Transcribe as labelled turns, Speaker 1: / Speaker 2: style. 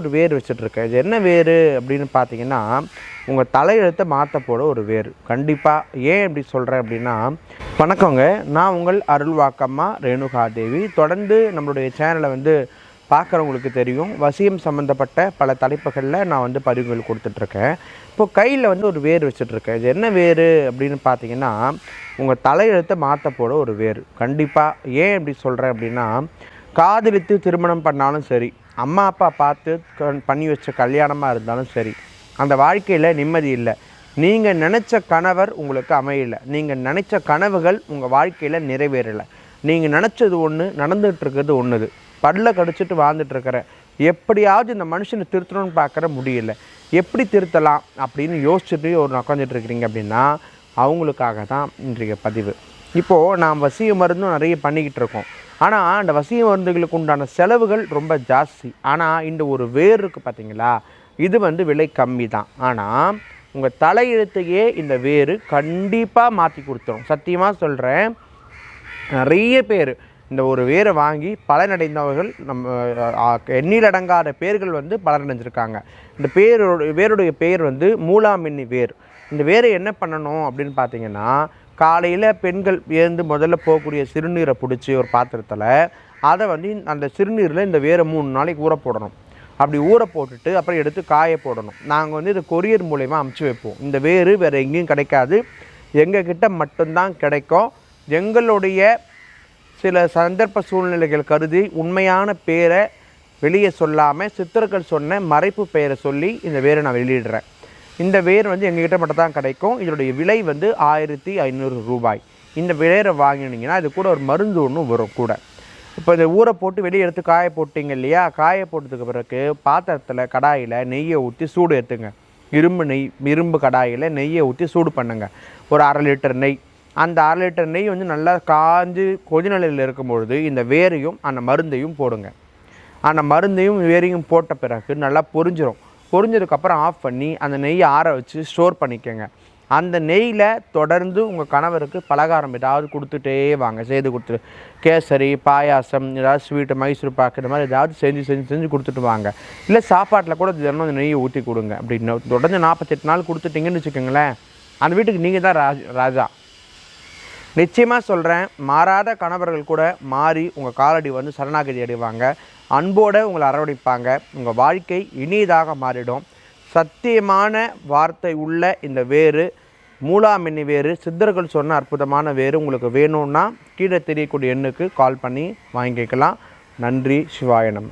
Speaker 1: ஒரு வேர் வச்சுட்ருக்கேன் இது என்ன வேர் அப்படின்னு பார்த்தீங்கன்னா உங்கள் தலையெழுத்தை மாற்ற போட ஒரு வேர். கண்டிப்பாக ஏன் இப்படி சொல்கிறேன் அப்படின்னா வணக்கங்க. நான் உங்கள் அருள்வாக்கம்மா ரேணுகா தேவி தொடர்ந்து நம்மளுடைய சேனலை வந்து பார்க்குறவங்களுக்கு தெரியும். வசியம் சம்மந்தப்பட்ட பல தலைப்புகளில் நான் வந்து பதிவுகள் கொடுத்துட்ருக்கேன் இப்போது கையில் வந்து ஒரு வேர் வச்சுட்ருக்கேன் இது என்ன வேர் அப்படின்னு பார்த்தீங்கன்னா உங்கள் தலையெழுத்தை மாற்ற போட ஒரு வேர். கண்டிப்பாக ஏன் இப்படி சொல்கிறேன் அப்படின்னா காதலித்து திருமணம் பண்ணாலும் சரி அம்மா அப்பா பார்த்து பண்ணி வச்ச கல்யாணமாக இருந்தாலும் சரி அந்த வாழ்க்கையில் நிம்மதி இல்லை. நீங்கள் நினச்ச கணவர் உங்களுக்கு அமையலை. நீங்கள் நினச்ச கனவுகள் உங்கள் வாழ்க்கையில் நிறைவேறலை. நீங்கள் நினச்சது ஒன்று நடந்துகிட்ருக்கிறது ஒன்றுது பல்ல கடிச்சிட்டு வாழ்ந்துட்டுருக்கிற. எப்படியாவது இந்த மனுஷனை திருத்தணும்னு பார்க்குற முடியல. எப்படி திருத்தலாம் அப்படின்னு யோசிச்சுட்டு ஒரு உட்காந்துட்டு இருக்கிறீங்க அப்படின்னா அவங்களுக்காக தான் இன்றைய பதிவு. இப்போது நாம் வசிய மருந்தும் நிறைய பண்ணிக்கிட்டு இருக்கோம். ஆனால் அந்த வசிய மருந்துகளுக்கு உண்டான செலவுகள் ரொம்ப ஜாஸ்தி. ஆனால் இந்த ஒரு வேர் இருக்குது பார்த்தீங்களா இது வந்து விலை கம்மி தான். ஆனால் உங்கள் தலையெழுத்தையே இந்த வேர் கண்டிப்பாக மாற்றி கொடுத்துரும். சத்தியமாக சொல்கிறேன் நிறைய பேர் இந்த ஒரு வேரை வாங்கி பலனடைந்தவர்கள் நம்ம எண்ணிலடங்காத பேர்கள் வந்து பலனடைஞ்சிருக்காங்க. இந்த பேரோட வேருடைய பேர் வந்து மூலாமின்னி வேர். இந்த வேரை என்ன பண்ணணும் அப்படின்னு பார்த்தீங்கன்னா காலையில் பெண்கள் ஏந்து முதல்ல போகக்கூடிய சிறுநீரை பிடிச்சி ஒரு பாத்திரத்தில் அதை வந்து அந்த சிறுநீரில் இந்த வேரை மூணு நாளைக்கு ஊற போடணும். அப்படி ஊற போட்டுட்டு அப்புறம் எடுத்து காய போடணும். நாங்கள் வந்து இது கொரியர் மூலயமா அமுச்சு வைப்போம். இந்த வேறு வேறு எங்கேயும் கிடைக்காது. எங்கள் கிட்ட மட்டும்தான் கிடைக்கும். எங்களுடைய சில சந்தர்ப்ப சூழ்நிலைகள் கருதி உண்மையான பேரை வெளியே சொல்லாமல் சித்தர்கள் சொன்ன மறைப்பு பெயரை சொல்லி இந்த வேரை நான் வெளியிடுறேன். இந்த வேர் வந்து எங்ககிட்ட மட்டும் தான் கிடைக்கும். இதனுடைய விலை வந்து ஆயிரத்தி ஐநூறு ரூபாய். இந்த வேரை வாங்கினீங்கன்னா இது கூட ஒரு மருந்து ஒன்று வரும் கூட. இப்போ இந்த ஊரை போட்டு வெளியே எடுத்து காய போட்டிங்க இல்லையா? காய போட்டதுக்கு பிறகு பாத்திரத்தில் கடாயில் நெய்யை ஊற்றி சூடு ஏற்றுங்க இரும்பு நெய் இரும்பு கடாயில் நெய்யை ஊற்றி சூடு பண்ணுங்கள் ஒரு அரை லிட்டர் நெய் அந்த அரை லிட்டர் நெய் வந்து நல்லா காஞ்சு கொதி நிலையில் இருக்கும்பொழுது இந்த வேரையும் அந்த மருந்தையும் போடுங்க. அந்த மருந்தையும் வேரையும் போட்ட பிறகு நல்லா பொரிஞ்சிடும் பொரிஞ்சதுக்கப்புறம் ஆஃப் பண்ணி அந்த நெய்யை ஆற வச்சு ஸ்டோர் பண்ணிக்கோங்க. அந்த நெய்யில் தொடர்ந்து உங்கள் கணவருக்கு பலகாரம் ஏதாவது கொடுத்துட்டே வாங்க. செய்து கொடுத்துட்டு கேசரி பாயாசம் ஏதாவது ஸ்வீட்டு மைசூர் பாக்கு இந்த மாதிரி ஏதாவது செஞ்சு செஞ்சு செஞ்சு கொடுத்துட்டு வாங்க. இல்லை சாப்பாட்டில் கூட தினம் அந்த நெய்யை ஊற்றி கொடுங்க. அப்படின்னு தொடர்ந்து நாற்பத்தெட்டு நாள் கொடுத்துட்டீங்கன்னு வச்சுக்கோங்களேன். அந்த வீட்டுக்கு நீங்கள் தான் ராஜ் ராஜா. நிச்சயமாக சொல்கிறேன் மாறாத கணவர்கள் கூட மாறி உங்கள் காலடி வந்து சரணாகதி அடைவாங்க. அன்போடு உங்களை அரவணைப்பாங்க. உங்கள் வாழ்க்கை இனியதாக மாறிடும். சத்தியமான வார்த்தை உள்ள இந்த வேறு மூலாமின்னி வேறு சித்தர்கள் சொன்ன அற்புதமான வேறு உங்களுக்கு வேணும்னா கீழே தெரியக்கூடிய எண்ணுக்கு கால் பண்ணி வாங்கிக்கலாம். நன்றி சிவாயனம்